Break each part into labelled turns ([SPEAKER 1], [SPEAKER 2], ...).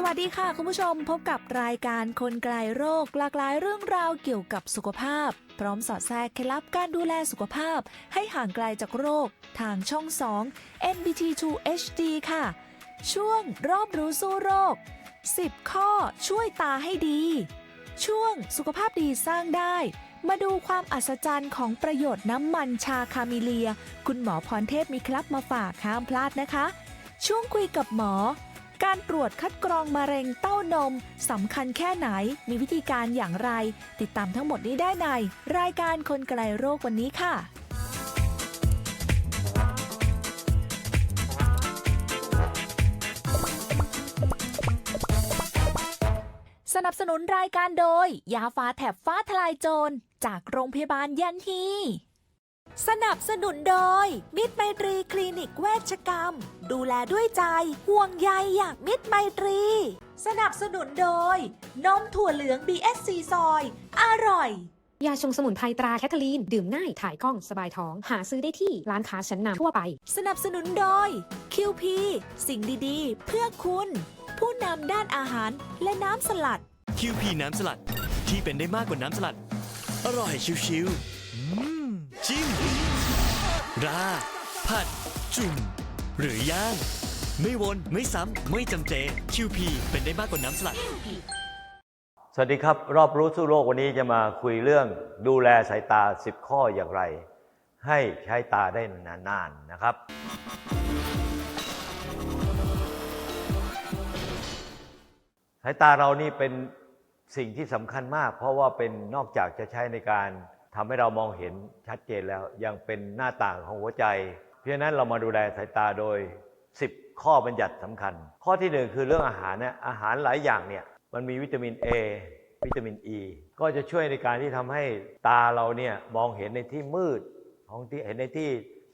[SPEAKER 1] สวัสดีค่ะ คุณผู้ชมพบกับรายการคนไกลโรคหลากหลายเรื่องราวเกี่ยวกับสุขภาพ พร้อมสอดแทรกเคล็ดลับการดูแลสุขภาพ ให้ห่างไกลจากโรค ทางช่อง 2 NBT2 HD ค่ะ ช่วงรอบรู้สู้โรค 10 ข้อช่วยตาให้ดี ช่วงสุขภาพดีสร้างได้ มาดูความอัศจรรย์ของประโยชน์น้ำมันชาคาเมิเลีย คุณหมอพรเทพมีคลับมาฝากห้ามพลาดนะคะ ช่วงคุยกับหมอ การตรวจคัดกรองมะเร็งเต้านมสำคัญแค่ไหน มีวิธีการอย่างไร ติดตามทั้งหมดนี้ได้ใน รายการคนไกลโรควันนี้ค่ะ สนับสนุนรายการโดย ยาฟ้าแถบฟ้าทลายโจร จากโรงพยาบาลยันฮี สนับสนุนโดย มิตรไมตรีคลินิกเวชกรรม ดูแลด้วยใจ ห่วงใยอย่างมิตรไมตรี สนับสนุนโดย นมถั่วเหลือง BSC ซอย อร่อย
[SPEAKER 2] ยาชงสมุนไพรตราแคทเธอรีน ดื่มง่าย ถ่ายคล่อง สบายท้อง หาซื้อได้ที่ร้านค้าชั้นนำทั่วไป
[SPEAKER 1] สนับสนุนโดย QP สิ่งดีๆ เพื่อคุณ ผู้นำด้านอาหารและน้ำสลัด
[SPEAKER 3] คิวพีน้ำสลัดที่เป็นได้มากกว่าน้ำสลัด อร่อยชิวๆอืมจิ้ม ราผัด จุ่ม หรือย่างไม่วนไม่ซ้ำ ไม่จำเจคิวพีเป็นได้มากกว่าน้ำสลัด
[SPEAKER 4] สวัสดีครับ รอบรู้สู้โลกวันนี้จะมาคุยเรื่องดูแลสายตา 10 ข้ออย่างไร ให้ใช้ตาได้นานๆนะครับ สายตาเรานี่เป็นสิ่งที่สำคัญมาก เพราะว่าเป็นนอกจากจะใช้ในการ ทำให้เรามองเห็นชัดเจนแล้วยังเป็นหน้าต่างของหัวใจ เพราะฉะนั้นเรามาดูแลสายตาโดย 10 ข้อบัญญัติสำคัญ ข้อที่หนึ่งคือเรื่องอาหารเนี่ยอาหารหลายอย่างเนี่ยมันมีวิตามิน A วิตามิน E ก็จะช่วยในการที่ทำให้ตาเราเนี่ยมองเห็นในที่มืดของที่เห็นในที่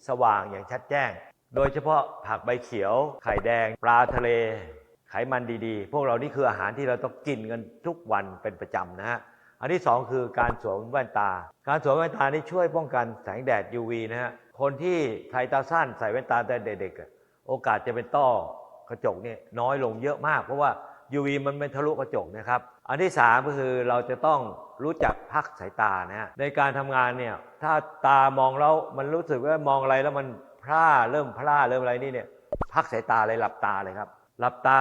[SPEAKER 4] สว่างอย่างชัดแจ้ง โดยเฉพาะผักใบเขียว ไข่แดง ปลาทะเล ไขมันดีๆ พวกเรานี่คืออาหารที่เราต้องกินกันทุกวันเป็นประจำนะฮะ อันที่สองคือการสวมแว่นตา การสวมแว่นตานี่ช่วยป้องกันแสงแดด UV นะฮะ คนที่ใส่ตาสั้นใส่แว่นตาแต่เด็กๆ โอกาสจะเป็นต้อกระจกเนี่ยน้อยลงเยอะมาก เพราะว่า UV มันไม่ทะลุกระจกนะครับ อันที่สามก็คือเราจะต้องรู้จักพักสายตานะฮะ ในการทำงานเนี่ย ถ้าตามองแล้วมันรู้สึกว่ามองอะไรแล้วมันพร่าเริ่มพร่าเริ่มอะไรนี่เนี่ย พักสายตาเลยหลับตาเลยครับ หลับตา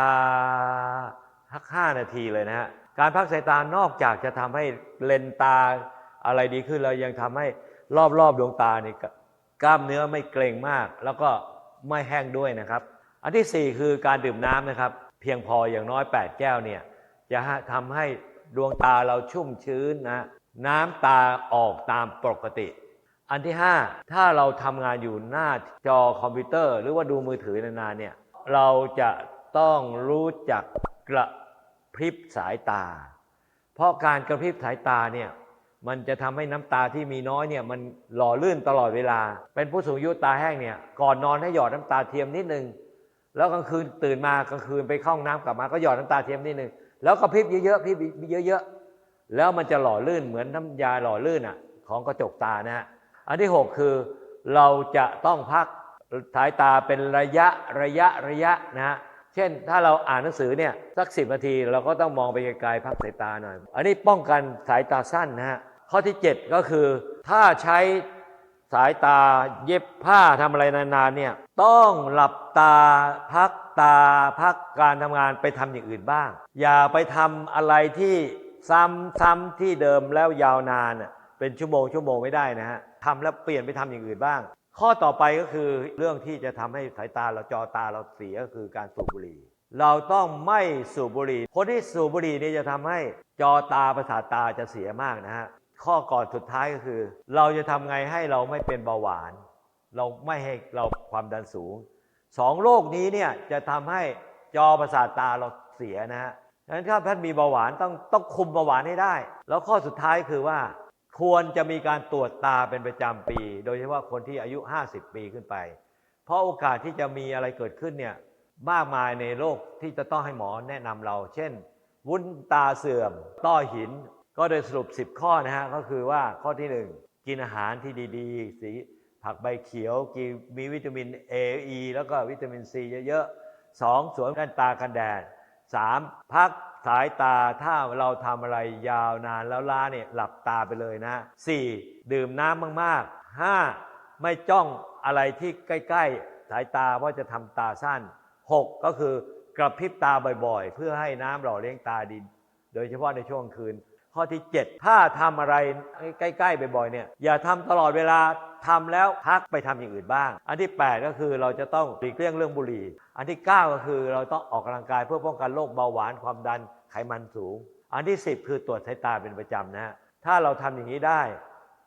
[SPEAKER 4] พัก5นาทีเลยนะฮะ การพักสายตานอกจากจะทำให้เลนตาอะไรดีขึ้นแล้วยังทำให้รอบๆดวงตาเนี่ยกล้ามเนื้อไม่เกร็งมาก แล้วก็ไม่แห้งด้วยนะครับ อันที่ 4 คือการดื่มน้ำนะครับ เพียงพออย่างน้อย 8 แก้วเนี่ยจะทำให้ดวงตาเราชุ่มชื้นนะน้ำตาออกตามปกติ อันที่ 5 ถ้าเราทำงานอยู่หน้าจอคอมพิวเตอร์ หรือว่าดูมือถือนานๆเนี่ยเราจะต้องรู้จักกระ พริบสายตา เพราะการกระพริบสายตาเนี่ยมันจะทำให้น้ำตาที่มีน้อยเนี่ยมันหล่อลื่นตลอดเวลา เป็นผู้สูงอายุตาแห้งเนี่ยก่อนนอนให้หยอดน้ำตาเทียมนิดนึง แล้วกลางคืนตื่นมากลางคืนไปเข้าห้องน้ำกลับมาก็หยอดน้ำตาเทียมนิดนึงแล้วก็พริบเยอะๆพริบเยอะๆแล้วมันจะหล่อลื่นเหมือนน้ำยาหล่อลื่นอะของกระจกตานะฮะอันที่ 6 คือเราจะต้องพักสายตาเป็นระยะระยะระยะนะฮะ เช่น ถ้าเราอ่านหนังสือเนี่ยสักสินาทีเราก็ต้องมองไปไกลๆพักสายตาหน่อย อันนี้ป้องกันสายตาสั้นนะฮะข้อที่ 7 ก็คือถ้าใช้สายตาเย็บผ้าทำอะไรนานๆเนี่ยต้องหลับตาพักตาพักการทำงานไปทำอย่างอื่นบ้าง อย่าไปทำอะไรที่ซ้ำๆที่เดิมแล้วยาวนานเป็นชั่วโมงชั่วโมงไม่ได้นะฮะทำแล้วเปลี่ยนไปทำอย่างอื่นบ้าง ข้อต่อไปก็คือเรื่องที่จะทำให้สายตาเราจอตาเราเสียก็คือการสูบบุหรี่ เราต้องไม่สูบบุหรี่ คนที่สูบบุหรี่นี่จะทำให้จอตาประสาทตาจะเสียมากนะฮะข้อก่อนสุดท้ายก็คือ เราจะทำไงให้เราไม่เป็นเบาหวาน เราไม่ให้เราความดันสูงสองโรคนี้เนี่ยจะทำให้จอประสาทตาเราเสียนะฮะดังนั้นถ้าท่านมีเบาหวานต้องต้องคุมเบาหวานให้ได้ แล้วข้อสุดท้ายคือว่า ควรจะมีการตรวจตาเป็นประจำปี โดยเฉพาะคนที่อายุ 50 ปีขึ้นไป เพราะโอกาสที่จะมีอะไรเกิดขึ้นเนี่ยมากมายในโรคที่จะต้องให้หมอแนะนำเรา เช่น วุ้นตาเสื่อม ต้อหิน ก็โดยสรุป 10 ข้อนะฮะ ก็คือว่าข้อที่ 1 กินอาหารที่ดีๆ สีผักใบเขียวกินมีวิตามิน A E แล้วก็วิตามิน C เยอะๆ 2. สวมแว่นตากันแดด 3. พัก สายตาถ้าเราทำอะไรยาวนานแล้วล้าเนี่ยหลับตาไปเลยนะ 4. ดื่มน้ำมากๆ 5. ไม่จ้องอะไรที่ใกล้ๆ สายตาเพราะจะทำตาสั้น 6. ก็คือกระพริบตาบ่อยๆ เพื่อให้น้ำหล่อเลี้ยงตาดีโดยเฉพาะในช่วงคืน ข้อที่ 7 ถ้าทำอะไรใกล้ๆบ่อยๆเนี่ยอย่าทำตลอดเวลาทำแล้วพักไปทำอย่างอื่นบ้าง อันที่ 8 ก็คือเราจะต้องหลีกเลี่ยงเรื่องบุหรี่ อันที่ 9 ก็คือเราต้องออกกำลังกายเพื่อป้องกันโรคเบาหวานความดันไขมันสูง อันที่ 10 คือตรวจสายตาเป็นประจำนะฮะถ้าเราทำอย่างนี้ได้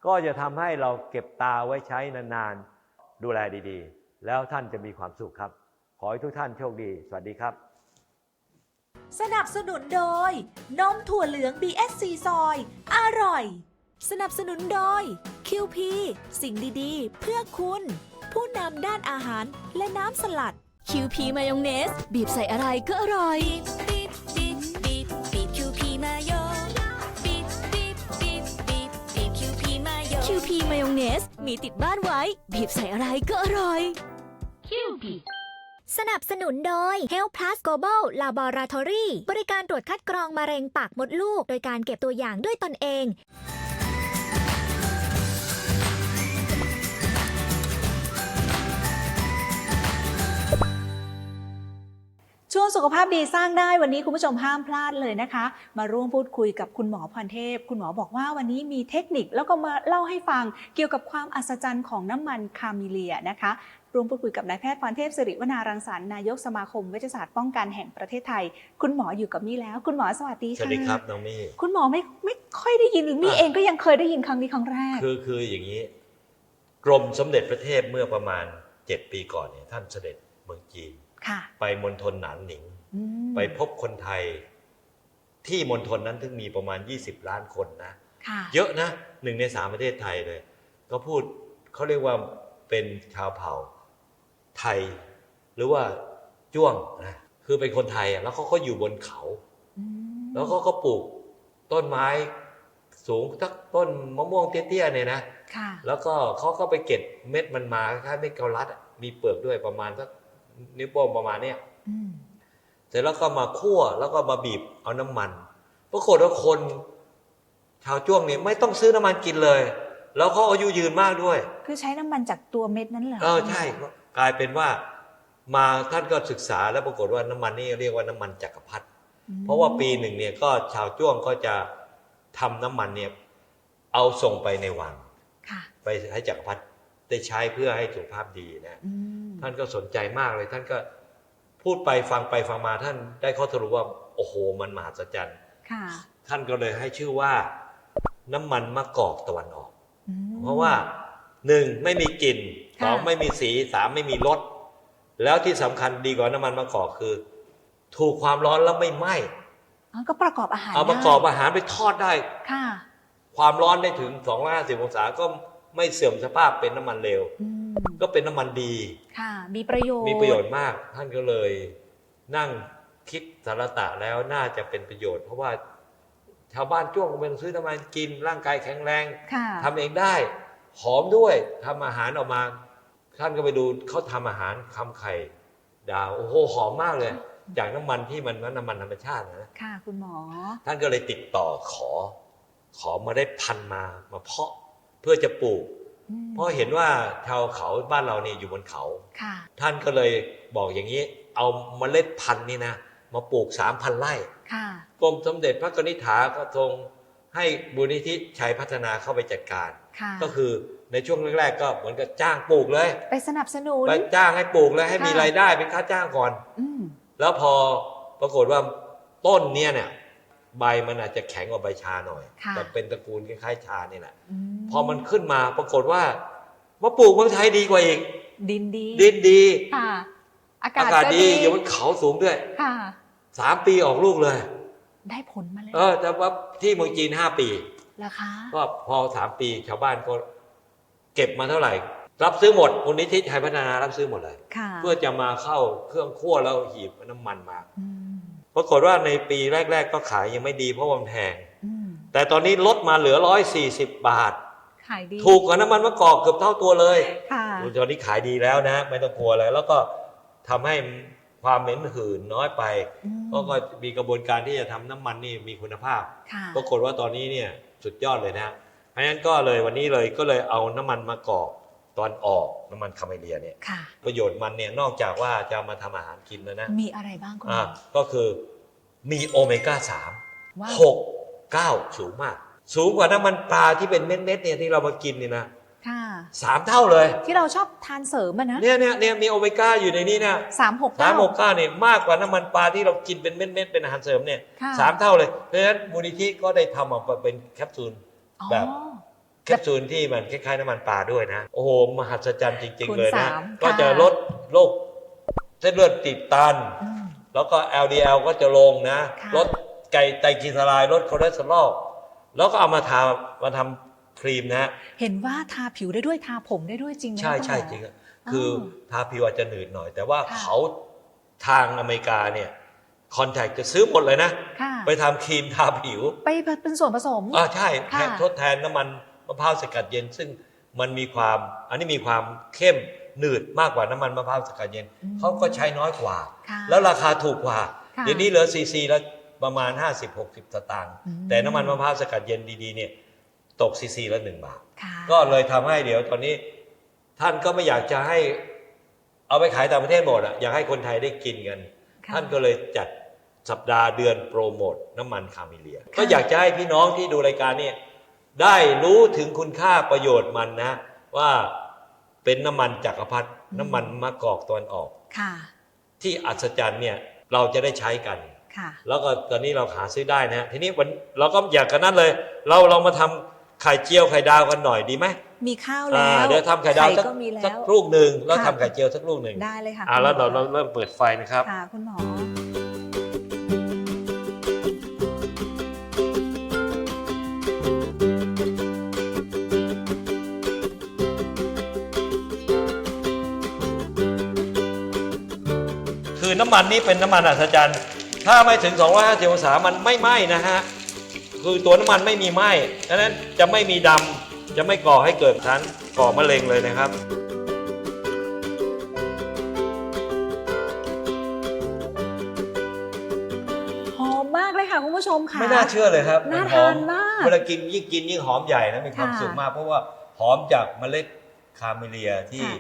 [SPEAKER 4] ก็จะทำให้เราเก็บตาไว้ใช้นานๆ ดูแลดีๆ แล้วท่านจะมีความสุขครับ ขอให้ทุกท่านโชคดี สวัสดีครับ
[SPEAKER 5] สนับสนุนโดย นมถั่วเหลือง BSC ซอย อร่อย สนับสนุนโดย QP สิ่งดีๆ เพื่อคุณ ผู้นำด้านอาหารและน้ำสลัด
[SPEAKER 6] QP มายองเนส บีบใส่อะไรก็อร่อย
[SPEAKER 7] บีบบีบบีบบีบคิวพีมายบีบบีบบีบบีบบีบคิวพีมาย
[SPEAKER 6] QP มายองเนส มีติดบ้านไว้ บีบใส่อะไรก็อร่อย
[SPEAKER 8] สนับสนุนโดย Health Plus Global Laboratory บริการตรวจคัดกรองมะเร็งปากมดลูก โดยการเก็บตัวอย่างด้วยตนเอง
[SPEAKER 5] วงสุขภาพดีสร้างได้วันนี้คุณผู้ชมห้ามพลาดเลยนะคะ มาร่วมพูดคุยกับคุณหมอพรเทพ คุณหมอบอกว่าวันนี้มีเทคนิคแล้วก็มาเล่าให้ฟังเกี่ยวกับความอัศจรรย์ของน้ำมันคาเมิเลียนะคะร่วมพูดคุยกับนายแพทย์พรเทพสิริวนารังสรรค์นายกสมาคมเวชศาสตร์ป้องกันแห่งประเทศไทย คุณหมออยู่กับมี่แล้ว คุณหมอสวัสดี
[SPEAKER 4] ส
[SPEAKER 5] ค่ะ
[SPEAKER 4] วัสดีครับน้องมี่
[SPEAKER 5] คุณหมอไม่ไม่ค่อยได้ยินหรือมี่เองก็ยังเคยได้ยินครั้งนี้ครั้งแรก
[SPEAKER 4] คือคืออย่างนี้ กรมสมเด็จพระเทพเมื่อประมาณ 7 ปีก่อนเนี่ยท่านเสด็จเมืองจีน
[SPEAKER 5] ค่ะ
[SPEAKER 4] ไปมณฑลหนานหนิง
[SPEAKER 5] อืม
[SPEAKER 4] ไปพบคนไทย ที่มณฑลนั้นถึงมีประมาณ 20 ล้านคนนะ
[SPEAKER 5] ค่ะ
[SPEAKER 4] เยอะนะหนึ่งในสามประเทศไทยเลย ก็พูดเขาเรียกว่าเป็นชาวเผ่าไทย หรือว่าจ้วงนะคือเป็นคนไทยอะแล้วเขาก็อยู่บนเขา
[SPEAKER 5] อืม
[SPEAKER 4] แล้วเขาก็ปลูกต้นไม้สูงสักต้นมะม่วงเตี้ยๆเนี่ยนะ
[SPEAKER 5] ค่ะ
[SPEAKER 4] แล้วก็เขาก็ไปเก็บเม็ดมันมาคล้ายๆเม็ดเกาลัดอะมีเปลือกด้วยประมาณสัก นิ้วโป้งประมาณเนี้ย
[SPEAKER 5] อืม
[SPEAKER 4] เสร็จแล้วก็มาคั่วแล้วก็มาบีบเอาน้ำมันปรากฏว่าคนชาวจ้วงเนี่ยไม่ต้องซื้อน้ำมันกินเลย แล้วเขาอายุยืนมากด้วย
[SPEAKER 5] คือใช้น้ำมันจากตัวเม็ดนั้นเหรอ
[SPEAKER 4] เออใช่กลายเป็นว่ามาท่านก็ศึกษาแล้วปรากฏว่าน้ำมันนี่เรียกว่าน้ำมันจักรพรรดิ
[SPEAKER 5] อืม
[SPEAKER 4] เพราะว่าปีหนึ่งเนี่ยก็ชาวจ้วงก็จะทำน้ำมันเนี่ยเอาส่งไปในวัง
[SPEAKER 5] ค่ะ
[SPEAKER 4] ไปให้จักรพรรดิ ได้ใช้เพื่อให้สุขภาพดีนะ
[SPEAKER 5] อืม
[SPEAKER 4] ท่านก็สนใจมากเลย ท่านก็พูดไปฟังไปฟังมาท่านได้ข้อสรุปว่าโอ้โหมันมหัศจรรย์
[SPEAKER 5] ค่ะ
[SPEAKER 4] ท่านก็เลยให้ชื่อว่า น้ำมันมะกอกตะวันออก
[SPEAKER 5] อืม
[SPEAKER 4] เพราะว่าหนึ่งไม่มีกลิ่น
[SPEAKER 5] ค่ะ
[SPEAKER 4] สองไม่มีสีสามไม่มีรสแล้วที่สำคัญดีกว่าน้ำมันมะกอกคือ ถูกความร้อนแล้วไม่ไหม้
[SPEAKER 5] อ๋อก็ประกอบอาหาร
[SPEAKER 4] เอาประกอบอาหารไปทอดได้
[SPEAKER 5] ค่ะ
[SPEAKER 4] ความร้อนได้ถึง250องศาก็ ไม่เสื่อมสภาพเป็นน้ำมันเลว
[SPEAKER 5] อืม
[SPEAKER 4] ก็เป็นน้ำมันดี
[SPEAKER 5] ค่ะ มีประโยชน์
[SPEAKER 4] มีประโยชน์มาก ท่านก็เลย นั่งคิดสารตะแล้วน่าจะเป็นประโยชน์ เพราะว่า ชาวบ้านจ้วงก็ไม่ต้องซื้อน้ำมันกิน ร่างกายแข็งแรง
[SPEAKER 5] ค่ะ
[SPEAKER 4] ทำเองได้ หอมด้วยทำอาหารออกมา ท่านก็ไปดูเขาทำอาหารทำไข่ดาวโอ้โหหอมมากเลย จากน้ำมันที่มันน้ำมันธรรมชาตินะ
[SPEAKER 5] ค่ะ คุณหมอ
[SPEAKER 4] ท่านก็เลยติดต่อขอ ขอมาได้พันธุ์มามาเพาะเพื่อจะปลูก
[SPEAKER 5] อืม
[SPEAKER 4] เพราะเห็นว่าชาวเขาบ้านเราเนี่ยอยู่บนเขา
[SPEAKER 5] ค่ะ
[SPEAKER 4] ท่านก็เลยบอกอย่างนี้ เอาเมล็ดพันธุ์นี่นะมาปลูกสามพันไร่
[SPEAKER 5] ค่ะ
[SPEAKER 4] กรมสมเด็จพระกนิษฐาก็ทรงให้บูรณิธิชัยพัฒนาเข้าไปจัดการ
[SPEAKER 5] ค่ะ
[SPEAKER 4] ก็คือในช่วงแรกๆก็เหมือนกับจ้างปลูกเลย
[SPEAKER 5] ไปสนับสนุน
[SPEAKER 4] ไปจ้างให้ปลูกเลยให้มี
[SPEAKER 5] ค่ะ
[SPEAKER 4] รายได้เป็นค่าจ้างก่อน
[SPEAKER 5] อืม
[SPEAKER 4] แล้วพอปรากฏว่าต้นเนี้ยเนี่ย ใบมันอาจจะแข็งกว่าใบชาหน่อย
[SPEAKER 5] ค่ะ
[SPEAKER 4] แต่เป็นตระกูลคล้ายๆชานี่แหละ
[SPEAKER 5] ม
[SPEAKER 4] พอมันขึ้นมาปรากฏว่ามาปลูกเมืองไทยดีกว่าอีก
[SPEAKER 5] ดินดี
[SPEAKER 4] ดินดี
[SPEAKER 5] ค่ะ อากา
[SPEAKER 4] อา
[SPEAKER 5] ศ
[SPEAKER 4] กาศ
[SPEAKER 5] ก็
[SPEAKER 4] ดีอยู่บนเขาสูงด้วย
[SPEAKER 5] ค่ะ
[SPEAKER 4] สามปีออกลูกเลย
[SPEAKER 5] ได้ผลมาเลย
[SPEAKER 4] เออ แต่ว่าที่เมืองจีนห้าปี
[SPEAKER 5] ราคา
[SPEAKER 4] ก็พอสามปีชาวบ้านก็เก็บมาเท่าไหร่ รับซื้อหมดมูลนิธิไทยพัฒนารับซื้อหมดเลย
[SPEAKER 5] ค่ะ
[SPEAKER 4] เพื่อจะมาเข้าเครื่องคั่วแล้วหีบน้ำมันมา
[SPEAKER 5] อืม
[SPEAKER 4] ปรากฏว่าในปีแรก ๆ ก็ขายยังไม่ดีเพราะว่ามันแพง
[SPEAKER 5] อืม
[SPEAKER 4] แต่ตอนนี้ลดมาเหลือร้อยสี่สิบบาท
[SPEAKER 5] ขายดี
[SPEAKER 4] ถูกกว่าน้ำมันมะกอกเกือบเท่าตัวเลย
[SPEAKER 5] ค่ะ
[SPEAKER 4] ตอนนี้ขายดีแล้วนะ ไม่ต้องกลัวเลยแล้วก็ทำให้ความเหม็นหืนน้อยไป
[SPEAKER 5] อืม
[SPEAKER 4] เพราะก็มีกระบวนการที่จะทำน้ำมันนี่มีคุณภาพ
[SPEAKER 5] ค่ะ
[SPEAKER 4] ปรากฏว่าตอนนี้เนี่ยสุดยอดเลยนะเพราะฉะนั้นก็เลยวันนี้เลยก็เลยเอาน้ำมันมะกอก ตอนออกน้ำมันคาเมเลียเนี่ย
[SPEAKER 5] ค่ะ
[SPEAKER 4] ประโยชน์มันเนี่ยนอกจากว่าจะเอามาทำอาหารกินแล้วนะ
[SPEAKER 5] มีอะไรบ้างคุณหม
[SPEAKER 4] อ่า
[SPEAKER 5] อ
[SPEAKER 4] ก็คือมีโอเมก้าสาม
[SPEAKER 5] ว้าว
[SPEAKER 4] หกเก้าสูงมาก สูงกว่าน้ำมันปลาที่เป็นเม็ดๆเนี่ยที่เรามากินนี่นะ
[SPEAKER 5] ค่ะ
[SPEAKER 4] สามเท่าเลย
[SPEAKER 5] ที่เราชอบทานเสริมอะนะ
[SPEAKER 4] เนี่ยเนี่ยเนี่ยมีโอเมก้าอยู่ในนี้นะ
[SPEAKER 5] สามหก
[SPEAKER 4] สา
[SPEAKER 5] เก้า ม
[SPEAKER 4] หกเก้าเนี่ยมากกว่าน้ำมันปลาที่เรากินเป็นเม็ดๆเป็นอาหารเสริมเนี่ย
[SPEAKER 5] ค่ะ
[SPEAKER 4] สามเท่าเลยเพราะฉะนั้นมูลนิธิก็ได้ทำออกมาเป็นแคปซูล
[SPEAKER 5] อ๋อ
[SPEAKER 4] แบบ แคปซูลที่มันคล้ายๆน้ำมันปลาด้วยนะ โอ้โห มหัศจรรย์จริง
[SPEAKER 5] คู
[SPEAKER 4] ๆ
[SPEAKER 5] ณ
[SPEAKER 4] เลยนะ
[SPEAKER 5] สาม
[SPEAKER 4] ก็จะ
[SPEAKER 5] ค่ะ
[SPEAKER 4] ลดโรคเส้นเลือดติดตัน
[SPEAKER 5] อืม
[SPEAKER 4] แล้วก็ LDL ก็จะลงนะ
[SPEAKER 5] ค่ะ
[SPEAKER 4] ลดไกไตรกลีเซอไรด์ลดคอเลสเตอรอลแล้วก็เอามาทามาทำครีมนะ
[SPEAKER 5] เห็นว่าทาผิวได้ด้วยทาผมได้ด้วยจริงไหม
[SPEAKER 4] ใช่
[SPEAKER 5] คุณหมอ
[SPEAKER 4] ใช่จริงอะคือทาผิวอาจจะหนืดหน่อย แต่ว่า
[SPEAKER 5] ค่ะ
[SPEAKER 4] เขาทางอเมริกาเนี่ยคอนแทคจะซื้อหมดเลยนะ
[SPEAKER 5] ค่ะ
[SPEAKER 4] ไปทำครีมทาผิว
[SPEAKER 5] ไปเป็นส่วนผสม
[SPEAKER 4] อ่าใช่
[SPEAKER 5] ค่ะ
[SPEAKER 4] แทนทดแทนน้ำมัน มะพร้าวสกัดเย็น ซึ่งมันมีความอันนี้มีความเข้มหนืดมากกว่าน้ำมันมะพร้าวสกัดเย็น
[SPEAKER 5] อืม
[SPEAKER 4] เขาก็ใช้น้อยกว่า
[SPEAKER 5] ค่ะ
[SPEAKER 4] แล้วราคาถูกกว่า
[SPEAKER 5] ค่ะ
[SPEAKER 4] เดี๋ยวนี้เหลือซีซีละประมาณ 50-60 สตางค์
[SPEAKER 5] อืม
[SPEAKER 4] แต่น้ำมันมะพร้าวสกัดเย็นดีๆเนี่ยตกซีซีละหนึ่งบาท
[SPEAKER 5] ค่ะ
[SPEAKER 4] ก็เลยทำให้เดี๋ยวตอนนี้ท่านก็ไม่อยากจะให้เอาไปขายต่างประเทศหมดอะอยากให้คนไทยได้กินกัน
[SPEAKER 5] ค่ะ
[SPEAKER 4] ท่านก็เลยจัดสัปดาห์เดือนโปรโมทน้ำมันคาเมเลีย ก็อยากจะให้พี่น้องที่ดูรายการเนี่ย ได้รู้ถึงคุณค่าประโยชน์มันนะ ว่าเป็นน้ำมันจักรพรรดิน้ำมันมะกอกตอนออก
[SPEAKER 5] ค่ะ
[SPEAKER 4] ที่อัศจรรย์เนี่ยเราจะได้ใช้กัน
[SPEAKER 5] ค่ะ
[SPEAKER 4] แล้วก็ตอนนี้เราหาซื้อได้นะฮะทีนี้วันเราก็อยากกันนั้นเลย เราเรามาทำไข่เจียวไข่ดาวกันหน่อยดีไหม
[SPEAKER 5] มีข้าว
[SPEAKER 4] อ่า
[SPEAKER 5] แล้ว
[SPEAKER 4] เดี๋ยวทำไข่ดาวสัก
[SPEAKER 5] ก็มีแล้
[SPEAKER 4] สัก
[SPEAKER 5] ว
[SPEAKER 4] ลูกหนึ่งแล้ว
[SPEAKER 5] ค่ะ
[SPEAKER 4] ทำไข่เจียวสักลูกหนึ่ง
[SPEAKER 5] ได้เลยค่ะ
[SPEAKER 4] อ่าแล้ว
[SPEAKER 5] คุณ
[SPEAKER 4] เรา
[SPEAKER 5] หมอ
[SPEAKER 4] เราเริ่มเปิดไฟนะครับ
[SPEAKER 5] ค่ะคุณหมอ
[SPEAKER 4] น้ำมันนี้เป็นน้ำมันอัศจรรย์ ถ้าไม่ถึง 250องศามันไม่ไหม้นะฮะ คือตัวน้ำมันไม่มีไหม้ดังนั้นจะไม่มีดำจะไม่ก่อให้เกิดชั้นก่อมะเร็งเลยนะครับ
[SPEAKER 5] หอมมากเลยค่ะคุณผู้ชมค่ะ
[SPEAKER 4] ไม่น่าเชื่อเลยครับ
[SPEAKER 5] น่า
[SPEAKER 4] หอม
[SPEAKER 5] ทานมาก
[SPEAKER 4] เวลากินยิ่งกินยิ่งหอมใหญ่นะมีความ
[SPEAKER 5] ค่ะ
[SPEAKER 4] สุขมาก เพราะว่าหอมจากเมล็ดคาเมเลียที่
[SPEAKER 5] ค่ะ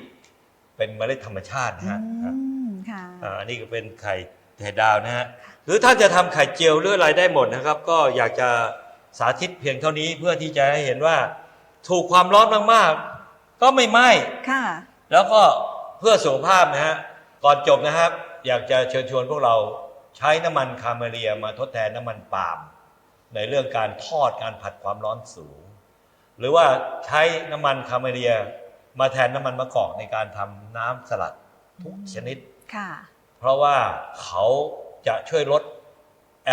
[SPEAKER 4] เป็นเมล็ดธรรมชาตินะฮะ
[SPEAKER 5] อืม ค่ะ
[SPEAKER 4] อ่าอันนี้ก็เป็นไข่ไข่ดาวนะฮะหรือถ้าจะทำไข่เจียวหรืออะไรได้หมดนะครับ ก็อยากจะสาธิตเพียงเท่านี้เพื่อที่จะให้เห็นว่า ถูกความร้อนมากๆ ก็ไม่ไหม้
[SPEAKER 5] ค่ะ
[SPEAKER 4] แล้วก็เพื่อสุขภาพนะฮะก่อนจบนะครับ อยากจะเชิญชวนพวกเราใช้น้ำมันคาเมเลียมาทดแทนน้ำมันปาล์มในเรื่องการทอดการผัดความร้อนสูง หรือว่าใช้น้ำมันคาเมเลียมาแทนน้ำมันมะกอกในการทำน้ำสลัดทุกชนิด
[SPEAKER 5] ค่ะ
[SPEAKER 4] เพราะว่าเขาจะช่วยลด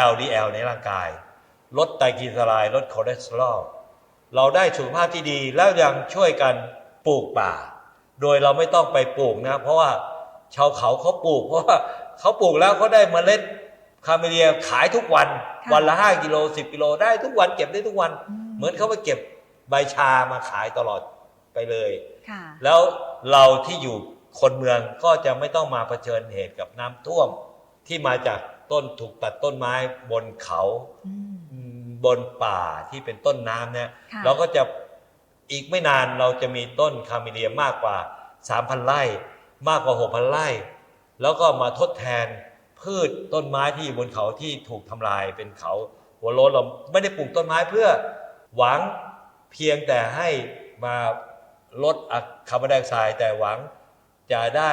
[SPEAKER 4] LDL ในร่างกาย ลดไตรกลีเซอไรด์ลดคอเลสเตอรอลเราได้สุขภาพที่ดีแล้วยังช่วยกันปลูกป่า โดยเราไม่ต้องไปปลูกนะ เพราะว่าชาวเขาเขาปลูก เพราะว่าเขาปลูกแล้วเขาได้เมล็ดคาเมเลียขายทุกวัน
[SPEAKER 5] ค่ะ
[SPEAKER 4] วันละ5กิโล10กิโลได้ทุกวันเก็บได้ทุกวัน
[SPEAKER 5] อืม
[SPEAKER 4] เหมือนเขาไปเก็บใบชามาขายตลอดไปเลย
[SPEAKER 5] ค่ะ
[SPEAKER 4] แล้วเราที่อยู่ คนเมืองก็จะไม่ต้องมาเผชิญเหตุกับน้ำท่วม ที่มาจากต้นถูกตัดต้นไม้บนเขา
[SPEAKER 5] อืม
[SPEAKER 4] อืมบนป่าที่เป็นต้นน้ำเนี่ย
[SPEAKER 5] ค่ะ
[SPEAKER 4] เราก็จะอีกไม่นานเราจะมีต้นคาเมเลียมากกว่า 3,000 ไร่ มากกว่า 6,000 ไร่ แล้วก็มาทดแทนพืชต้นไม้ที่อยู่บนเขาที่ถูกทำลายเป็นเขา หัวโล้นเราไม่ได้ปลูกต้นไม้เพื่อหวังเพียงแต่ให้มาลดอัดคาร์บอนไดออกไซด์แต่หวัง จะได้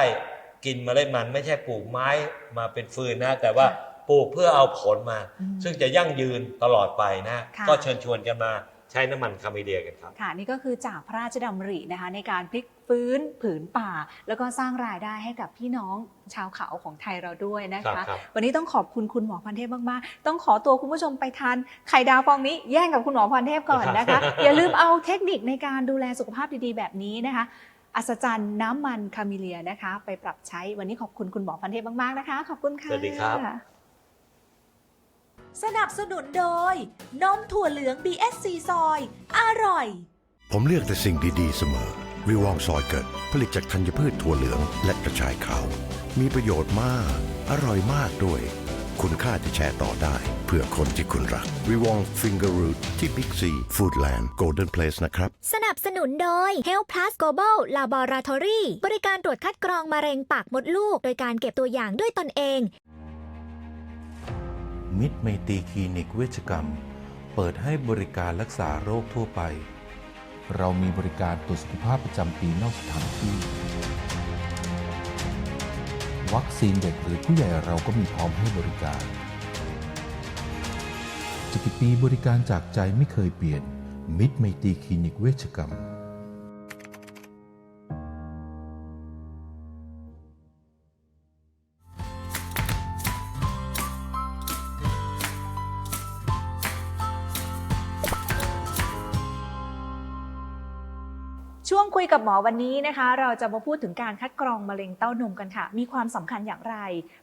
[SPEAKER 4] กินเมล็ดมันไม่ใช่ปลูกไม้มาเป็นฟืนนะ แต่ว่า
[SPEAKER 5] ค่ะ
[SPEAKER 4] ปลูกเพื่อเอาผลมา
[SPEAKER 5] อืม
[SPEAKER 4] ซึ่งจะยั่งยืนตลอดไปนะ
[SPEAKER 5] ค่ะ
[SPEAKER 4] ก็เชิญชวนกันมาใช้น้ำมันคาเมเดียกันครับ
[SPEAKER 5] ค่ะ นี่ก็คือจากพระราชดำรินะคะ ในการพลิกฟื้นผืนป่า แล้วก็สร้างรายได้ให้กับพี่น้องชาวเขาของไทยเราด้วยนะ
[SPEAKER 4] ครั
[SPEAKER 5] คะ
[SPEAKER 4] บครับ
[SPEAKER 5] วันนี้ต้องขอบคุณคุณหมอพันเทพมากๆ ต้องขอตัวคุณผู้ชมไปทานไข่ดาวฟองนี้แย่งกับคุณหมอพันเทพก่อนนะคะ อย่าลืมเอาเทคนิคในการดูแลสุขภาพดีๆ แบบนี้นะคะ อัศจรรย์น้ำมันคาเมิเลียนะคะ ไปปรับใช้วันนี้ขอบคุณคุณหมอพันเทพมากๆนะคะ ขอบคุณค่ะ
[SPEAKER 4] สวัสดีครับ
[SPEAKER 5] สนับสนุนโดย นมถั่วเหลือง BSC ซอย อร่อย
[SPEAKER 9] ผมเลือกแต่สิ่งดีๆเสมอ วิวองซอยเกิด ผลิตจากธัญพืชถั่วเหลืองและกระชายขาว มีประโยชน์มาก อร่อยมากด้วย คุณค่าที่แชร์ต่อได้ เพื่อคนที่คุณรักวิวองฟิงเกอร์รูทที่บิ๊กซีฟู้ดแลนด์โกลเด้นเพลสนะครับ
[SPEAKER 8] สนับสนุนโดย Health Plus Global Laboratory บริการตรวจคัดกรองมะเร็งปากมดลูก โดยการเก็บตัวอย่างด้วยตนเอง
[SPEAKER 10] มิตรไมตรีคลินิกเวชกรรม เปิดให้บริการรักษาโรคทั่วไป เรามีบริการตรวจสุขภาพประจำปีนอกสถานที่ วัคซีนเด็กหรือผู้ใหญ่เราก็มีพร้อมให้บริการจะกี่ปีบริการจากใจไม่เคยเปลี่ยน มิตรไมตรีคลินิกเวชกรรม
[SPEAKER 5] ยกับหมอวันนี้นะคะ เราจะมาพูดถึงการคัดกรองมะเร็งเต้านมกันค่ะ มีความสำคัญอย่างไร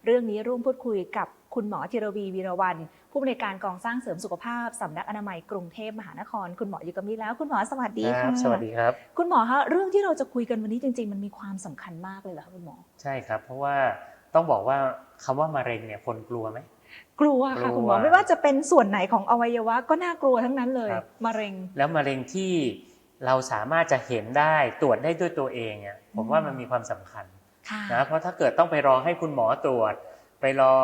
[SPEAKER 5] เรื่องนี้ร่วมพูดคุยกับคุณหมอธีรวีวีรวันผู้อำนวยการกองสร้างเสริมสุขภาพสำนักอนามัยกรุงเทพมหานคร คุณหมออยู่กับนี้แล้ว คุณหมอสวัสดี
[SPEAKER 11] ค
[SPEAKER 5] ค่ะ
[SPEAKER 11] รับสวัสดีครับ
[SPEAKER 5] คุณหมอคะเรื่องที่เราจะคุยกันวันนี้จริง ๆ มันมีความสำคัญมากเลยเหรอคะคุณหมอ
[SPEAKER 11] ใช่ครับ เพราะว่าต้องบอกว่าคำว่ามะเร็งเนี่ยคนกลัวไหม
[SPEAKER 5] กลัวค่ะ
[SPEAKER 11] กลัว
[SPEAKER 5] คุณหมอไม่ว่าจะเป็นส่วนไหนของอวัยวะก็น่ากลัวทั้งนั้นเลย
[SPEAKER 11] ครับ
[SPEAKER 5] มะเร็ง
[SPEAKER 11] แล้วมะเร็งที่ เราสามารถจะเห็นได้ตรวจได้ด้วยตัวเองอะผมว่ามันมีความสำคัญ
[SPEAKER 5] ค่ะ
[SPEAKER 11] นะเพราะถ้าเกิดต้องไปรอให้คุณหมอตรวจ ไปรอ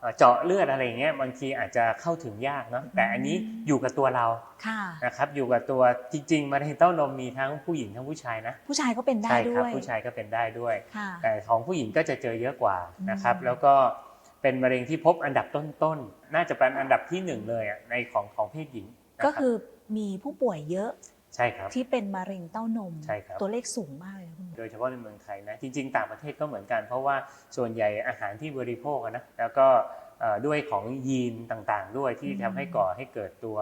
[SPEAKER 11] เอ่อเจาะเลือดอะไรอย่างเงี้ยบางทีอาจจะเข้าถึงยากเนาะแต่อันนี้อยู่กับตัวเรา
[SPEAKER 5] ค่ะ
[SPEAKER 11] นะครับอยู่กับตัวจริงๆมะเร็งเต้านมมีทั้งผู้หญิงทั้งผู้ชายนะ
[SPEAKER 5] ผู้ชายก็เป็นได้
[SPEAKER 11] ใช่
[SPEAKER 5] ด้
[SPEAKER 11] ครับ
[SPEAKER 5] วย
[SPEAKER 11] ผู้ชายก็เป็นได้ด้วย
[SPEAKER 5] ค่ะ
[SPEAKER 11] แต่ของผู้หญิงก็จะเจอเยอะกว่านะครับ
[SPEAKER 5] อืม
[SPEAKER 11] แล้วก็เป็นมะเร็งที่พบอันดับต้นๆน่าจะเป็นอันดับที่หนึ่งเลยอะในของของเพศหญิงนะรับ
[SPEAKER 5] ก็คือมีผู้ป่วยเยอะ
[SPEAKER 11] ใช่ครับ
[SPEAKER 5] ที่เป็นมะเร็งเต้านม
[SPEAKER 11] ใช่ครับ
[SPEAKER 5] ตัวเลขสูงมากเลยนะคุณหมอ
[SPEAKER 11] โดยเฉพาะในเมืองไทยนะจริง ๆ ต่างประเทศก็เหมือนกัน เพราะว่าส่วนใหญ่อาหารที่บริโภคอะนะแล้วก็เอ่อด้วยของยีนต่างๆ ด้วยที่
[SPEAKER 5] อืม
[SPEAKER 11] ทำให้ก่อให้เกิดตัว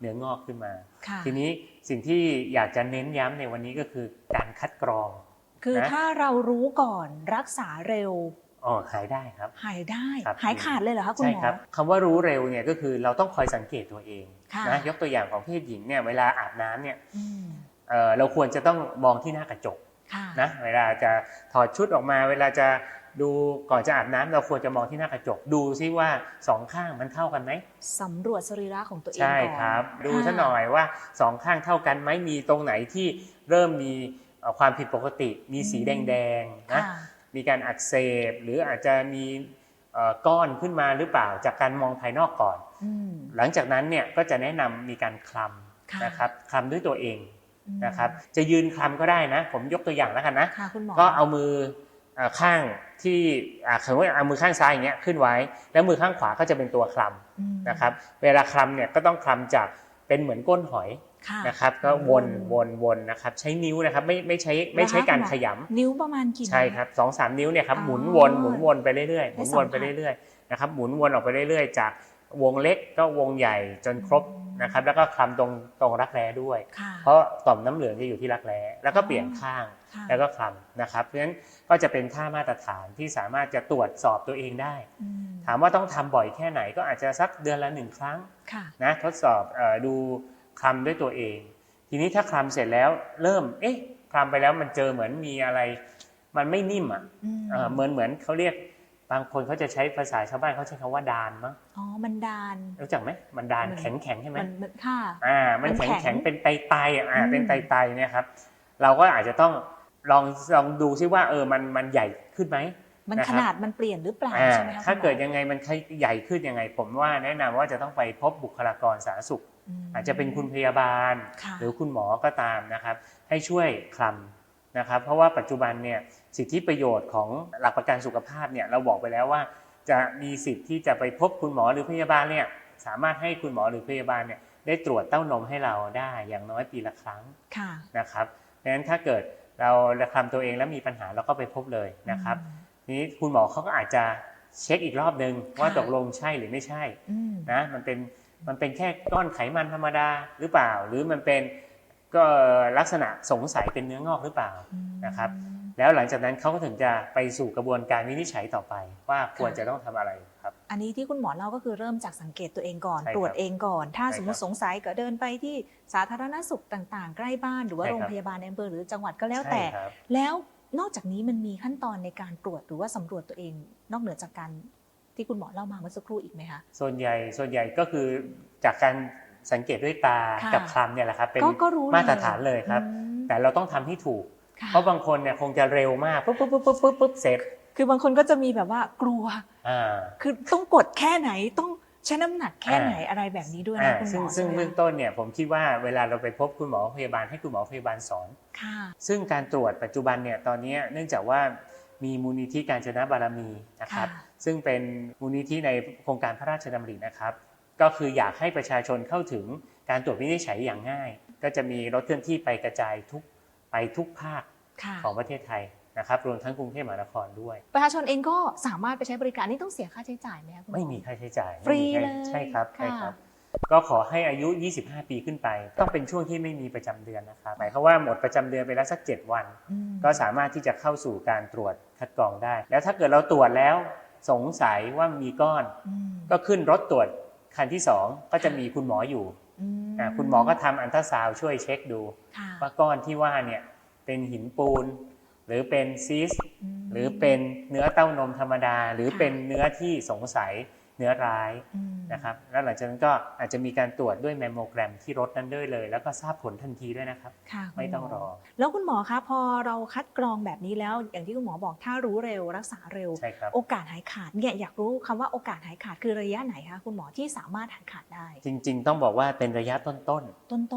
[SPEAKER 11] เนื้องอกขึ้นมา
[SPEAKER 5] ค่ะ
[SPEAKER 11] ทีนี้สิ่งที่อยากจะเน้นย้ำในวันนี้ก็คือการคัดกรอง
[SPEAKER 5] คือ
[SPEAKER 11] นะ
[SPEAKER 5] ถ้าเรารู้ก่อนรักษาเร็ว
[SPEAKER 11] อ๋อหายได้ครับ
[SPEAKER 5] หายได้
[SPEAKER 11] ครับ
[SPEAKER 5] หายขาดเลยเหรอคะคุณ
[SPEAKER 11] ใช่
[SPEAKER 5] หมอ
[SPEAKER 11] ครับคำว่ารู้เร็วเนี่ยก็คือเราต้องคอยสังเกตตัวเอง
[SPEAKER 5] ค่ะ
[SPEAKER 11] นะยกตัวอย่างของเพศหญิงเนี่ยเวลาอาบน้ำเนี่ย
[SPEAKER 5] อืม
[SPEAKER 11] เอ่อเราควรจะต้องมองที่หน้ากระจก
[SPEAKER 5] ค่ะ
[SPEAKER 11] นะเวลาจะถอดชุดออกมา เวลาจะดูก่อนจะอาบน้ำเราควรจะมองที่หน้ากระจก ดูซิว่าสองข้างมันเท่ากันไหม
[SPEAKER 5] สำรวจสรีระของตัวเอง
[SPEAKER 11] ใช่
[SPEAKER 5] ก่อน
[SPEAKER 11] ครับ ดู
[SPEAKER 5] ค่ะ
[SPEAKER 11] ซะหน่อยว่าสองข้างเท่ากันไหมมีตรงไหนที่เริ่มมีเอ่อความผิดปกติ มีสีแดงๆนะ
[SPEAKER 5] ค่ะ
[SPEAKER 11] มีการอักเสบ หรืออาจจะมีเอ่อก้อนขึ้นมาหรือเปล่าจากการมองภายนอกก่อน
[SPEAKER 5] อืม
[SPEAKER 11] หลังจากนั้นเนี่ยก็จะแนะนำมีการคล
[SPEAKER 5] ค่ะำ
[SPEAKER 11] นะครับคลำด้วยตัวเอง
[SPEAKER 5] อืม
[SPEAKER 11] นะครับ จะยืนคลำก็ได้นะ ผมยกตัวอย่างแล้วกันนะ
[SPEAKER 5] ค่ะคุณหมอ
[SPEAKER 11] ก็เอามือเอ่อข้างที่อ่าสมมติเอามือข้างซ้ายอย่างเงี้ยขึ้นไว้ แล้วมือข้างขวาก็จะเป็นตัวคล
[SPEAKER 5] อืมำ
[SPEAKER 11] นะครับ เวลาคลำเนี่ยก็ต้องคลำจากเป็นเหมือนก้นหอย
[SPEAKER 5] ค่ะ
[SPEAKER 11] นะครับก็วนวนวนนะครับใช้นิ้วนะครับไม่ไม่ใช้ไม่ใช้การขยำ
[SPEAKER 5] นิ้วประมาณกี่
[SPEAKER 11] ใช่ครับสองสามนิ้วเนี่ยครับ
[SPEAKER 5] อ๋อ
[SPEAKER 11] หมุนวนหมุนวนไปเรื่อยๆห
[SPEAKER 5] ให้
[SPEAKER 11] มุน
[SPEAKER 5] สั
[SPEAKER 11] ว
[SPEAKER 5] ม
[SPEAKER 11] น
[SPEAKER 5] ผัส
[SPEAKER 11] ไปเรื่อยๆนะครับหมุนวนออกไปเรื่อยๆ จากวงเล็กก็วงใหญ่จนครบ
[SPEAKER 5] อืม
[SPEAKER 11] นะครับแล้วก็คลำตรงตรงรักแร้ด้วย
[SPEAKER 5] ค่ะ
[SPEAKER 11] เพราะต่อมน้ำเหลืองจะอยู่ที่รักแร้แล้วก็เปลี่ยนข้าง
[SPEAKER 5] ค่ะ
[SPEAKER 11] แล้วก็คลำนะครับเพราะฉะนั้นก็จะเป็นท่ามาตรฐานที่สามารถจะตรวจสอบตัวเองได้
[SPEAKER 5] อืม
[SPEAKER 11] ถามว่าต้องทำบ่อยแค่ไหนก็อาจจะสักเดือนละหนึ่งครั้ง
[SPEAKER 5] ค่ะ
[SPEAKER 11] นะทดสอบเออดู คลำด้วยตัวเอง ทีนี้ถ้าคลำเสร็จแล้วเริ่ม เอ๊ะคลำไปแล้วมันเจอเหมือนมีอะไร มันไม่นิ่มอะ
[SPEAKER 5] อืม
[SPEAKER 11] เออเหมือนเหมือนเขาเรียกบางคนเขาจะใช้ภาษาชาวบ้านเขาใช้คำว่าดานมั้ง
[SPEAKER 5] อ๋อ มันดาน
[SPEAKER 11] รู้จักไหมมันดาน
[SPEAKER 5] มัน
[SPEAKER 11] แข็งแข็งๆใช่ไหม
[SPEAKER 5] มันมันค่ะ
[SPEAKER 11] อ่า มัน
[SPEAKER 5] มัน
[SPEAKER 11] แข็ง
[SPEAKER 5] แข็
[SPEAKER 11] แข็
[SPEAKER 5] ง
[SPEAKER 11] งเป็นไตไตๆอะอ่า
[SPEAKER 5] อืม
[SPEAKER 11] เป็นไตไตๆเนี่ยครับ เราก็อาจจะต้องลองลองดูซิว่าเออมันมันใหญ่ขึ้นไหม
[SPEAKER 5] มัน
[SPEAKER 11] นะครับ
[SPEAKER 5] ขนาดมันเปลี่ยนหรือเปล่า
[SPEAKER 11] อ่า
[SPEAKER 5] ใช่ไหมคะ
[SPEAKER 11] ถ้า
[SPEAKER 5] คุณหมอ
[SPEAKER 11] เกิดยังไงมันใหญ่ขึ้นยังไง ผมว่าแนะนำว่าจะต้องไปพบบุคลากรสาธารณสุข
[SPEAKER 5] ม
[SPEAKER 11] อาจจะเป็นคุณพยาบาล
[SPEAKER 5] ค่ะ
[SPEAKER 11] หรือคุณหมอก็ตามนะครับ ให้ช่วยคลนะครับ เพราะว่าปัจจุบันเนี่ยสิทธิประโยชน์ของหลักประกันสุขภาพเนี่ยเราบอกไปแล้วว่า จะมีสิทธิ์ที่จะไปพบคุณหมอหรือพยาบาลเนี่ยสามารถให้คุณหมอหรือพยาบาลเนี่ยได้ตรวจเต้านมให้เราได้อย่างน้อยปีละครั้ง
[SPEAKER 5] ค่ะ
[SPEAKER 11] นะครับดังนั้นถ้าเกิดเราระคลำตัวเองแล้วมีปัญหาเราก็ไปพบเลยนะครับทีนี้คุณหมอเขาก็อาจจะเช็คอีกรอบนึงว่าตกลงใช่หรือไม่ใช่
[SPEAKER 5] อืม
[SPEAKER 11] นะมันเป็น มันเป็นแค่ก้อนไขมันธรรมดาหรือเปล่า หรือมันเป็นก็ลักษณะสงสัยเป็นเนื้องอกหรือเปล่านะครับ แล้วหลังจากนั้นเขาก็ถึงจะไปสู่กระบวนการวินิจฉัยต่อไป ว่าควรจะต้องทำอะไรครับ
[SPEAKER 5] อันนี้ที่คุณหมอเล่าก็คือเริ่มจากสังเกตตัวเองก่อน
[SPEAKER 11] ใช่ครับ
[SPEAKER 5] ตรวจเองก่อน ถ้า
[SPEAKER 11] ใช่
[SPEAKER 5] สมมติ
[SPEAKER 11] ครับ
[SPEAKER 5] สงสัยก็เดินไปที่สาธารณสุขต่าง ๆ ใกล้บ้านหรือว่า
[SPEAKER 11] ใช่
[SPEAKER 5] โร
[SPEAKER 11] ค
[SPEAKER 5] ง
[SPEAKER 11] รับ
[SPEAKER 5] พยาบาลในอำเภอหรือจังหวัดก็แล้ว
[SPEAKER 11] ใช่
[SPEAKER 5] แต่
[SPEAKER 11] ครับ
[SPEAKER 5] แล้วนอกจากนี้มันมีขั้นตอนในการตรวจหรือว่าสำรวจตัวเอง นอกเหนือจากการ ที่คุณหมอเล่ามาเมื่อสักครู่อีกไหมคะ
[SPEAKER 11] ส่วนใหญ่ส่วนใหญ่ก็คือจากการสังเกตด้วยตา
[SPEAKER 5] ค่ะ
[SPEAKER 11] กับคลำเนี่ยแหละครับเป็น
[SPEAKER 5] ก็ก็รู้เลย
[SPEAKER 11] มาตรฐานเลยครับ
[SPEAKER 5] อืม
[SPEAKER 11] แต่เราต้องทำให้ถูก
[SPEAKER 5] ค่ะ
[SPEAKER 11] เพราะบางคนเนี่ยคงจะเร็วมากปุ๊บปุ๊บปุ๊บปุ๊บปุ๊บปุ๊บเสร็จ
[SPEAKER 5] คือบางคนก็จะมีแบบว่ากลัว
[SPEAKER 11] อ่า
[SPEAKER 5] คือต้องกดแค่ไหนต้องใช้น้ำหนักแค่ไหน
[SPEAKER 11] อ่า
[SPEAKER 5] อะไรแบบนี้ด้วย
[SPEAKER 11] อ่า
[SPEAKER 5] นะคุณหม
[SPEAKER 11] ซึ่ง
[SPEAKER 5] อ
[SPEAKER 11] ซึ่ง
[SPEAKER 5] ใช่ไหม
[SPEAKER 11] เบื้องต้นเนี่ยผมคิดว่าเวลาเราไปพบคุณหมอพยาบาลให้คุณหมอพยาบาลสอน
[SPEAKER 5] ค่ะ
[SPEAKER 11] ซึ่งการตรวจปัจจุบันเนี่ยตอนนี้เนื่องจากว่ามีมูลนิธิการจนะบารมีนะครับ
[SPEAKER 5] ค่ะ
[SPEAKER 11] ซึ่งเป็นมูลนิธิในโครงการพระราชดำรินะครับ ก็คืออยากให้ประชาชนเข้าถึงการตรวจวินิจฉัยอย่างง่าย ก็จะมีรถเคลื่อนที่ไปกระจายทุกไปทุกภาค
[SPEAKER 5] ค่ะ
[SPEAKER 11] ของประเทศไทยนะครับรวมทั้งกรุงเทพมหานครด้วย
[SPEAKER 5] ประชาชนเองก็สามารถไปใช้บริการนี่ต้องเสียค่าใช้จ่ายไหมคะคุณหมอ
[SPEAKER 11] ไม่มีค่าใช้จ่าย
[SPEAKER 5] ฟรี
[SPEAKER 11] ไม่มี
[SPEAKER 5] เล
[SPEAKER 11] ค่ายใช่ครับใช่
[SPEAKER 5] ค่ะ
[SPEAKER 11] ครับก็ขอให้อายุ 25 ปีขึ้นไป ต้องเป็นช่วงที่ไม่มีประจำเดือนนะครับหมายความว่าหมดประจำเดือนไปแล้วสัก 7 วัน
[SPEAKER 5] อืม
[SPEAKER 11] ก็สามารถที่จะเข้าสู่การตรวจคัดกรองได้ แล้วถ้าเกิดเราตรวจแล้ว สงสัยว่ามีก้อน
[SPEAKER 5] อืม
[SPEAKER 11] ก็ขึ้นรถตรวจคันที่2ก็จะมีคุณหมออยู่
[SPEAKER 5] อืม
[SPEAKER 11] อ่าคุณหมอก็ทำอันตราซาวด์ช่วยเช็คดู
[SPEAKER 5] ค่ะ
[SPEAKER 11] ว่าก้อนที่ว่าเนี่ยเป็นหินปูน หรือเป็นซีสต์
[SPEAKER 5] ม
[SPEAKER 11] หรือเป็นเนื้อเต้านมธรรมดา หรือ
[SPEAKER 5] ค่ะ
[SPEAKER 11] เป็นเนื้อที่สงสัย เนื้อร้าย
[SPEAKER 5] อืม
[SPEAKER 11] นะครับ แล้วหลังจากนั้นก็อาจจะมีการตรวจด้วยแมมโมแกรมที่รถนั้นด้วยเลย แล้วก็ทราบผลทันทีด้วยนะครับ
[SPEAKER 5] ค่ะคุณ
[SPEAKER 11] ไม่ต้อง
[SPEAKER 5] ห
[SPEAKER 11] รอ
[SPEAKER 5] แล้วคุณหมอคะพอเราคัดกรองแบบนี้แล้วอย่างที่คุณหมอบอกถ้ารู้เร็วรักษาเร็ว
[SPEAKER 11] ใช่ครับ
[SPEAKER 5] โอกาสหายขาดเนี่ยอยากรู้คำว่าโอกาสหายขาดคือระยะไหนคะคุณหมอที่สามารถหายขาดได้
[SPEAKER 11] จริง ๆ ต้องบอกว่าเป็นระยะต้น
[SPEAKER 5] ต้น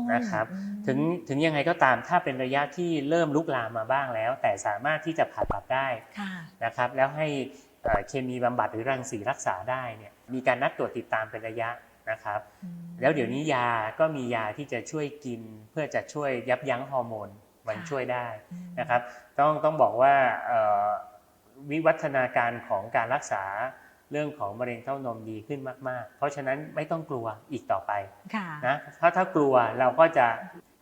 [SPEAKER 11] ๆ
[SPEAKER 5] ๆ
[SPEAKER 11] นะครับ
[SPEAKER 5] อืม
[SPEAKER 11] ถึงถึงยังไงก็ตามถ้าเป็นระยะที่เริ่มลุกลามมาบ้างแล้ว แต่สามารถที่จะผ่าตัดได้
[SPEAKER 5] ค่ะ
[SPEAKER 11] นะครับแล้วให้ เอ่อเคมีบำบัดหรือรังสีรักษาได้เนี่ยมีการนัดตรวจติดตามเป็นระยะนะครับ
[SPEAKER 5] อืม
[SPEAKER 11] แล้วเดี๋ยวนี้ยาก็มียาที่จะช่วยกิน เพื่อจะช่วยยับยั้งฮอร์โมนมัน
[SPEAKER 5] ค่ะ
[SPEAKER 11] ช่วยได้
[SPEAKER 5] อืม
[SPEAKER 11] นะครับ ต้องต้องบอกว่าเอ่อวิวัฒนาการของการรักษาเรื่องของมะเร็งเต้านมดีขึ้นมาก ๆ เพราะฉะนั้นไม่ต้องกลัวอีกต่อไป
[SPEAKER 5] ค่ะ
[SPEAKER 11] นะถ้าถ้ากลัวเราก็จะ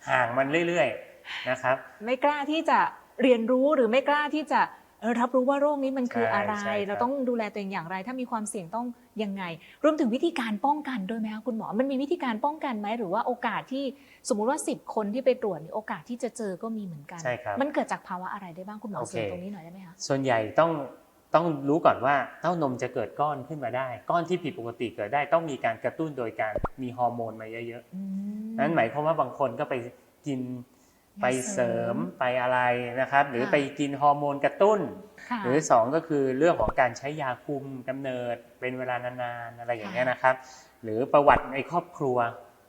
[SPEAKER 11] ห่างมันเรื่อย ๆ นะครับ
[SPEAKER 5] ไม่กล้าที่จะเรียนรู้หรือไม่กล้าที่จะเออ รับรู้ว่าโรคนี้มันคือ
[SPEAKER 11] ใช่
[SPEAKER 5] อะไร
[SPEAKER 11] ใช่ครับ
[SPEAKER 5] เราต้องดูแลตัวเองอย่างไร ถ้ามีความเสี่ยงต้องยังไง รวมถึงวิธีการป้องกันด้วยไหมคะคุณหมอ มันมีวิธีการป้องกันไหมหรือว่าโอกาสที่สมมุติว่า 10 คนที่ไปตรวจนี่โอกาสที่จะเจอก็มีเหมือนกัน
[SPEAKER 11] ใช่ครับ
[SPEAKER 5] มันเกิดจากภาวะอะไรได้บ้างคุณหมอ
[SPEAKER 11] โอเค
[SPEAKER 5] เสริมตรงนี้หน่อยได้ไหมคะ
[SPEAKER 11] ส่วนใหญ่ต้องต้องรู้ก่อนว่าเต้านมจะเกิดก้อนขึ้นมาได้ ก้อนที่ผิดปกติเกิดได้ต้องมีการกระตุ้นโดยการมีฮอร์โมนมาเยอะ
[SPEAKER 5] อืม
[SPEAKER 11] ๆนั้นหมายความว่าบางคนก็ไปกิน
[SPEAKER 5] ยา
[SPEAKER 11] ไปเสริมไปอะไรนะครับ หรือ
[SPEAKER 5] ค่ะ
[SPEAKER 11] ไปกินฮอร์โมนกระตุ้น
[SPEAKER 5] ค่ะ
[SPEAKER 11] หรือสองก็คือเรื่องของการใช้ยาคุมกำเนิดเป็นเวลานานๆอะไรอย่างเงี้ยนะครับ หรือประวัติในครอบครัว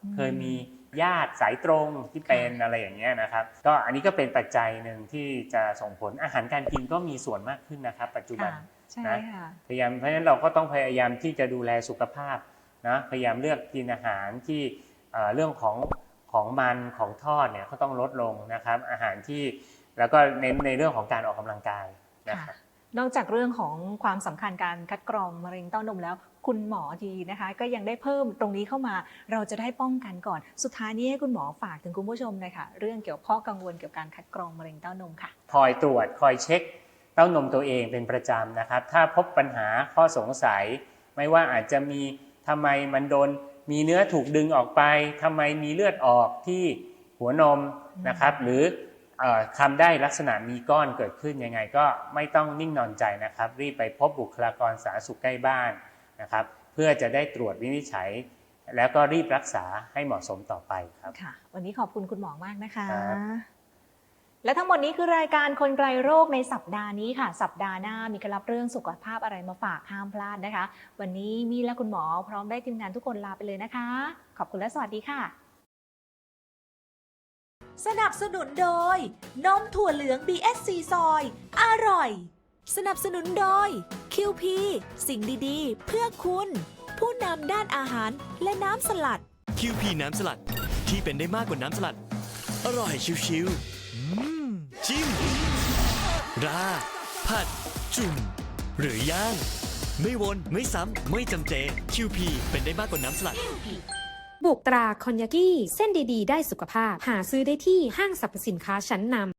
[SPEAKER 5] อืม
[SPEAKER 11] เคยมีญาติสายตรงที่เป็นอะไรอย่างเงี้ยนะครับ ก็อันนี้ก็เป็นปัจจัยหนึ่งที่จะส่งผลอาหารการกินก็มีส่วนมากขึ้นนะครับ ปัจจุบัน
[SPEAKER 5] ค่ะใช่
[SPEAKER 11] นะ
[SPEAKER 5] ค่ะ
[SPEAKER 11] พยายามเพราะฉะนั้นเราก็ต้องพยายามที่จะดูแลสุขภาพนะพยายามเลือกกินอาหารที่เอ่อเรื่องของ ของมันของทอดเนี่ยก็ต้องลดลงนะครับ อาหารที่แล้วก็เน้นในเรื่องของการออกกำลังกายนะครับ
[SPEAKER 5] นอกจากเรื่องของความสำคัญการคัดกรองมะเร็งเต้านมแล้ว คุณหมอทีนะคะ ก็ยังได้เพิ่มตรงนี้เข้ามา เราจะได้ป้องกันก่อน สุดท้ายนี้ให้คุณหมอฝากถึงคุณผู้ชมเลยค่ะ เรื่องเกี่ยวกับข้อกังวลเกี่ยวกับการคัดกรองมะเร็งเต้านมค่ะ
[SPEAKER 11] คอยตรวจคอยเช็คเต้านมตัวเองเป็นประจำนะครับ ถ้าพบปัญหาข้อสงสัย ไม่ว่าอาจจะมีทำไมมันโดน มีเนื้อถูกดึงออกไปทำไมมีเลือดออกที่หัวนมนะครับ หรือเอ่อทำได้ลักษณะมีก้อนเกิดขึ้นยังไงก็ไม่ต้องนิ่งนอนใจนะครับ รีบไปพบบุคลากรสาธารณสุขใกล้บ้านนะครับ เพื่อจะได้ตรวจวินิจฉัย แล้วก็รีบรักษาให้เหมาะสมต่อไปครับ
[SPEAKER 5] ค่ะ วันนี้ขอบคุณคุณหมอมากนะคะ
[SPEAKER 11] ครับ
[SPEAKER 5] และทั้งหมดนี้คือรายการคนไกลโรคในสัปดาห์นี้ค่ะ สัปดาห์หน้ามีเคล็ดลับเรื่องสุขภาพอะไรมาฝากห้ามพลาดนะคะ วันนี้มีและคุณหมอพร้อมได้ทีมงานทุกคนลาไปเลยนะคะ ขอบคุณและสวัสดีค่ะ
[SPEAKER 1] สนับสนุนโดย นมถั่วเหลือง BSC ซอย อร่อย สนับสนุนโดย QP สิ่งดีๆ เพื่อคุณ ผู้นำด้านอาหารและน้ำสลัด
[SPEAKER 3] คิวพีน้ำสลัดที่เป็นได้มากกว่าน้ำสลัด อร่อยชิวๆอืม จิ้ม รา ผัด จุ่ม หรือย่าง ไม่วนไม่ซ้ำ ไม่จำเจคิวพีเป็นได้มากกว่าน้ำสลัด
[SPEAKER 2] บุกตราคอนยากิเส้นดีๆ ได้สุขภาพ หาซื้อได้ที่ห้างสรรพสินค้าชั้นนำ